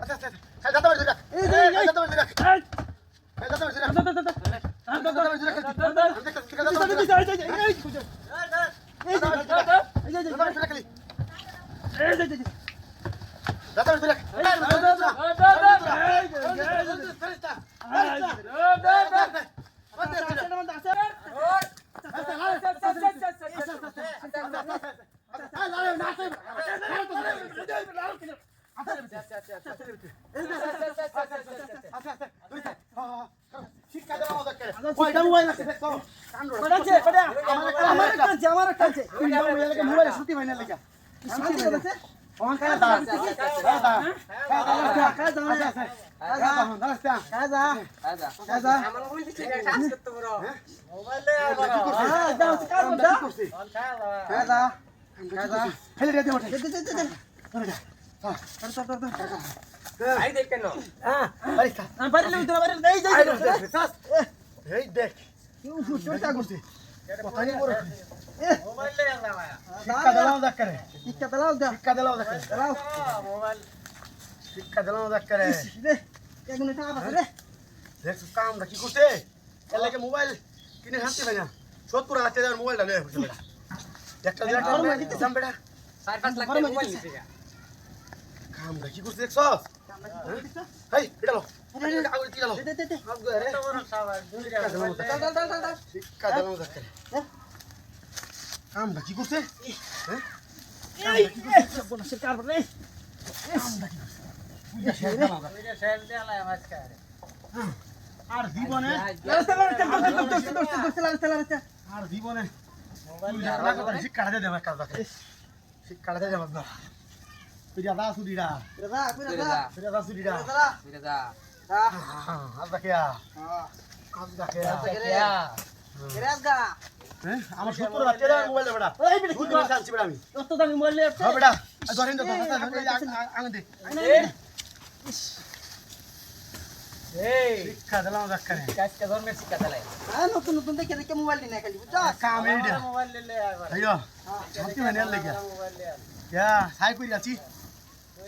আচ্ছা আচ্ছা হ্যাঁ দাদা রাখ দাদা বাড়ি রাখ দাদা রাখ দাদা বাড়ি রাখ দাদা এই, বাড়ি রাখ এই, এই, এই, এই, এই, এই, দাদা রাখ এই, এই, এই, দাদা বাড়ি রাখ খালি দা, দা, দা, দা, দা, দা, এই। শিক্ষা দেখো হয় শান্তি করেছে? কারা কারা। হ্যাঁ। হ্যাঁ দেখ। কথা নি বড় এ, শিক্ষা দিলাম শিক্ষা দিলাও, দাও, শিক্ষা দিলাম দিলাও। শিক্ষা দিলাম। দেখ কি করছে এর লাগে মোবাইল কিনে হাঁটতে পারি না সত্তর হাজার মোবাইলটা বেটা একটা হয়ে। কামটা কি করছে দেখছস হেই এটা লো রে, রে, আগুন কি লো দে, দে, দে, দে। শিক্ষা দিলাম দরকারে শিক্ষা দিলাম দরকারে হ্যাঁ? কামটা কি করছে? হ্যাঁ? কারবার আর জীবনে। আর জীবনে শিক্ষাটা দেবে কাজ শিক্ষাটা দেবে না দাদা সুদিরা করে দা। দা। আজ দেখিয়া হ্যাঁ। আজ দেখিয়া করে আজগা। হ্যাঁ আমার সত্তর হাজার টাকার মোবাইল দে বেটা এই বেটা, কি দুই কর? বেটা আমি অত দামি মোবাইল নিয়ে আসছে। হ্যাঁ বেটা ধরেন তো এই, আঙুন দে এই, এই, এই, এই। শিক্ষা দিলাম হ্যাঁ, নতুন নতুন দেখে দেখে মোবাইল নিয়ে খালি বুঝছ কাম এইটা আইও শান্তি মানে লাগে ইয়া সাই কই আছি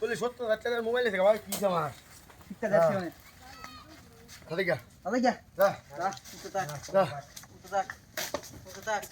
বলে সত্তর হাজার টাকার মোবাইল থেকে ভাই কি আমার ঠিকঠাক আছে শিক্ষা তাহলে গা আদা গিয়া যা। দা উঠে থাক যা। উঠে থাক উঠে থাক।